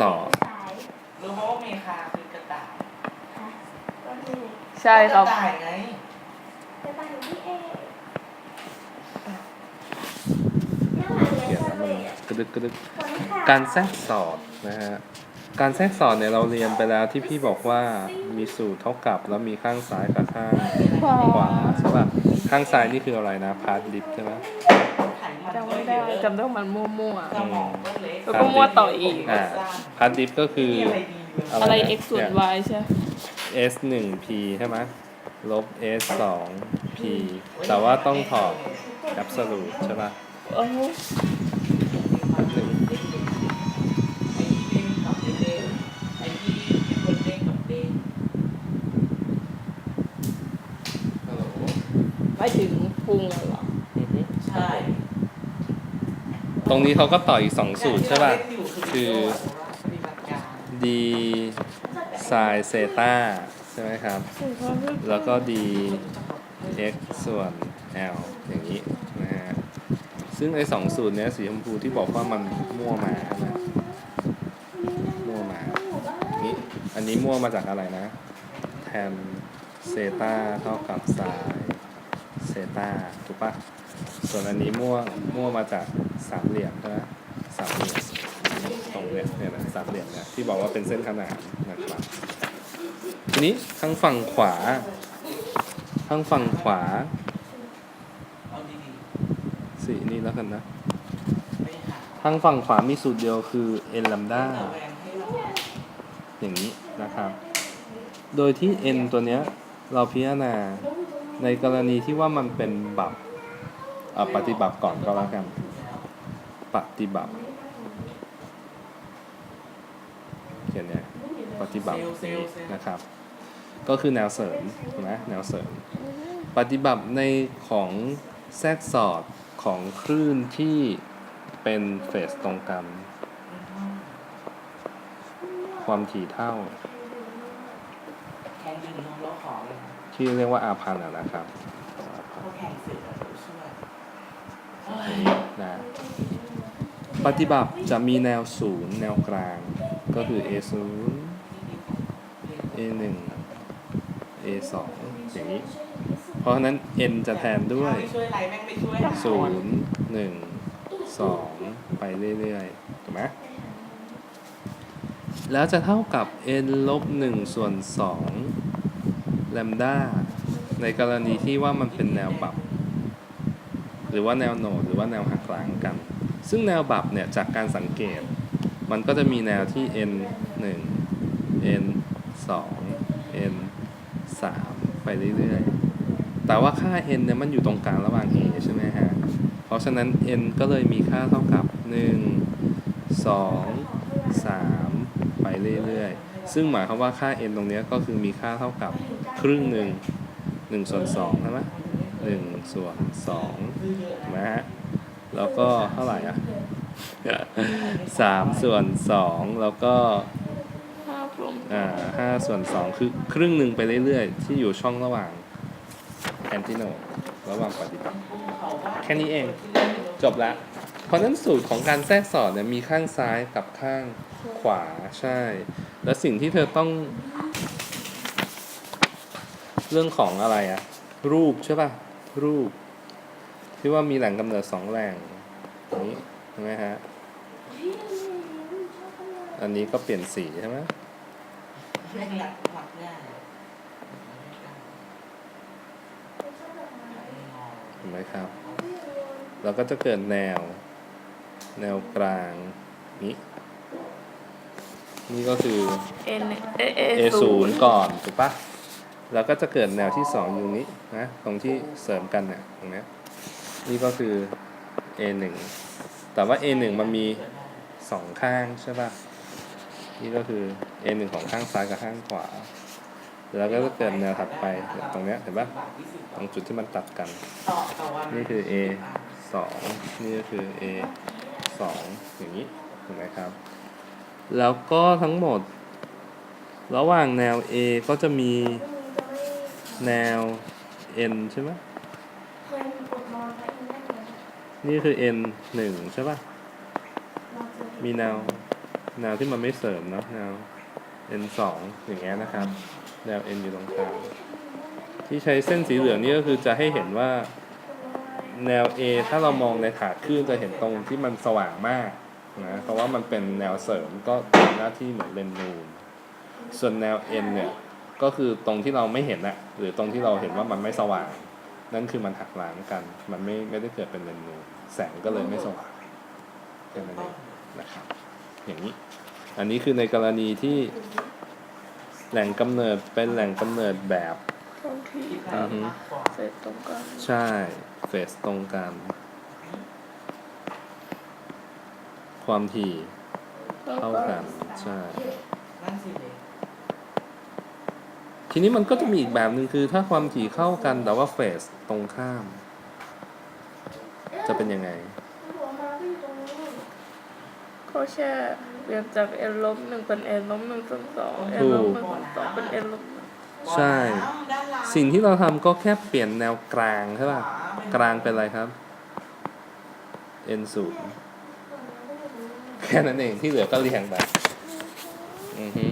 สองรู้เพราะว่าเมคาคือกระต่ายใช่ครับ กระต่ายไงจะไปอยู่ที่เอเขียนแล้วมันกระดึกกระดึกคนค่ะการแทรกสอดนะฮะ การแทรกสอดเนี่ยเราเรียนไปแล้วที่พี่บอกว่ามีสูตรเท่ากับแล้วมีข้างซ้ายกับข้างขวาใช่ป่ะข้างซ้ายนี่คืออะไรนะพาร์ทลิฟใช่ไหมไขมัน จำไม่ได้จำได้ว่ามันมั่วสมองก็เล็กๆแล้วก็มั่วต่ออีก อ่าพาร์ทลิฟก็คือ มีอะไรดีอยู่อะไรนะ x ส่วนเนี่ย y ใช่ s หนึ่ง p ใช่ไหมลบ s สอง p แต่ว่าต้องถอด absolute ใช่ป่ะโอ้โหแป๊บหนึ่งไอ้ที่เด้งกับเด้งไอ้ที่เป็นคนเด้งกับเด้งฮัลโหลไม่ถึงพุงเลยเหรอ อือฮึใช่ต รงนี้เขาก็ต่ออีกสองสูตรใช่ป่ะ คือปฏิบัติการ d sin เซตาใช่ไหมครับ แล้วก็ d x ส่วน l อย่างนี้นะฮะ ซึ่งไอ้สองสูตรเนี้ยสีชมพูที่บอกว่ามันมั่วมาใช่ไหมมั่วมา นี่อันนี้มั่วมาจากอะไรนะ แทนเซตาเท่ากับไซเซตาถูกปะส่วนอันนี้มั่วมั่วมาจาก สามเหลี่ยมใช่ไหมสามเหลี่ยมตรงเนี้ยเนี่ยนะสามเหลี่ยมเนี่ยที่บอกว่าเป็นเส้นขนานนะครับทีนี้ทางฝั่งขวาทางฝั่งขวาสีนี้แล้วกันนะๆไปหาทางฝั่งขวามีสูตรเดียวคือ n lambda แต่แหวนให้าอย่างนี้นะครับ โดยที่ n ตัวเนี้ยเราพิจารณาในกรณีที่ว่ามันเป็นบับปฏิบัติก่อนก็แล้วกัน ปฏิบัติ เขียนเนี่ยปฏิบัติอย่างนี้นะครับ ก็คือแนวเสริมถูกไหมแนวเสริม ปฏิบัติในของแทรกสอดของคลื่นที่เป็นเฟสตรงกันความถี่เท่าแข่งยืนน้องเราขอเลยนะที่เรียกว่าอาพันธ์อะนะครับพอแข่งเสร็จแล้วเดี๋ยวช่วยเฮ้ยนะ ปฏิบัติจะมีแนวศูนย์แนวกลาง ก็คือ a 0 a 1 a 2อย่างนี้ เพราะฉะนั้น n จะแทนด้วยถ้าไม่ช่วยอะไรแม่งไม่ช่วย0 1 2 ไปเรื่อยๆ ถูกไหมแล้วจะเท่ากับ n ลบ1ส่วน2 lambda ในกรณีที่ว่ามันเป็นแนวปรับ หรือว่าแนวโหนดหรือว่าแนวหักหลังกัน ซึ่งแนวบับเนี่ยจากการสังเกต มันก็จะมีแนวที่ n 1 n 2 n 3 ไปเรื่อยๆ แต่ว่าค่า n เนี่ยมันอยู่ตรงกลางระหว่าง a ใช่ไหมฮะ เพราะฉะนั้น n ก็เลยมีค่าเท่ากับ 1 2 3 ไปเรื่อยๆ ซึ่งหมายความว่าค่า n ตรงเนี้ยก็คือมีค่าเท่ากับครึ่งหนึ่ง1ส่วน2ใช่ไหม1ส่วน2ถูกไหมฮะ แล้วก็เท่าไหร่อะสามส่วนสองแล้วก็ภาพรวมอ่าห้าส่วนสองคือครึ่งหนึ่งไปเรื่อยๆ ที่อยู่ช่องระหว่างแอนติโนระหว่างปฏิบัติ แค่นี้เอง จบละ เพราะฉะนั้นสูตรของการแทรกสอดเนี่ยมีข้างซ้ายกับข้างขวาใช่ แล้วสิ่งที่เธอต้อง เรื่องของอะไรอะรูปใช่ป่ะ รูป ที่ว่ามีแหล่งกำเนิดสองแหล่งนี้ใช่ไหมฮะ อันนี้ก็เปลี่ยนสีใช่ไหมแม่งหลักหลักง่ายเห็นไหมครับแล้วก็จะเกิดแนว แนวกลางนี้ นี่ก็คือเอ็นเอเอ A ศูศูนนย์ย์ก่อนถูกปะแล้วก็จะเกิดแนวที่สองอยู่นี้นะ ตรงที่เสริมกันเนี่ยตรงเนี้ย นี่ก็คือ A หนึ่งแต่ว่า A หนึ่งมันมีสองข้างใช่ปะนี่ก็คือ A หนึ่งของข้างซ้ายกับข้างขวา แล้วก็จะเกิดแนวถัดไปตรงเนี้ยเห็นปะตรงจุดที่มันตัดกันนนี่คือ A สองนี่ก็คือ A สองอย่างนี้ถูกไหมครับ แล้วก็ทั้งหมด ระหว่างแนว A ก็จะมีแนว N ใช่ไหม นี่คือ N หนึ่งใช่ปะมีแนวแนวที่มันไม่เสริมเนาะแนว n สองอย่างเงี้ยนะครับ แนว n อยู่ตรงกลางที่ใช้เส้นสีเหลืองนี่ก็คือจะให้เห็นว่าแนว A ถ้าเรามองในถาดคลื่นจะเห็นตรงที่มันสว่างมากนะเพราะว่ามันเป็นแนวเสริมก็ทำหน้าที่เหมือนเลนส์นูนส่วนแนว n เนี่ยก็คือตรงที่เราไม่เห็นอะหรือตรงที่เราเห็นว่ามันไม่สว่าง นั่นคือมันหักล้างกัน มันไม่ไม่ได้เกิดเป็นเลนส์นูนแสงก็เลยไม่สว่างแค่นั้นเองนะครับ อย่างนี้ อันนี้คือในกรณีที่แหล่งกำเนิดเป็นแหล่งกำเนิดแบบตรงที่อือฮึเสร็จตรงกันใช่เฟสตรงกันความถี่เท่ากันใช่นั่นสิเลย ทีนี้มันก็จะมีอีกแบบหนึ่งคือถ้าความถี่เข้ากันแต่ว่าเฟสตรงข้าม จะเป็นยังไงหัวมาก็อยู่ตรงนู้นก็แค่เปลี่ยนจาก n ลบหนึ่งเป็น n ลบหนึ่งส่วนสอง n ลบหนึ่งส่วนสองเป็น n ลบหนึ่งใช่ด้านหลังสิ่งที่เราทำก็แค่เปลี่ยนแนวกลางใช่ป่ะ กลางเป็นอะไรครับ n ศูนย์แค่นั้นเองที่เหลือก็เรียงไปอือฮึเพ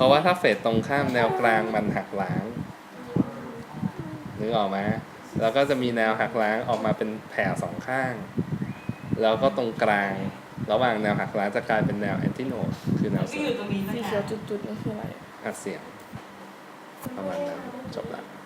ราะว่าถ้าเฟสตรงข้ามแนวกลางมันหักล้างนึกออกไหมแล้วก็จะมีแนวหักล้างออกมาเป็นแผ่สองข้าง แล้วก็ตรงกลาง ระหว่างแนวหักล้างจะกลายเป็นแนวแอนติโนดคือแนวที่เสริอยู่มตรงนี้นะสีคะเขียวจุดๆนี่คืออะไรอัดเสียงประมาณนั้นจบละ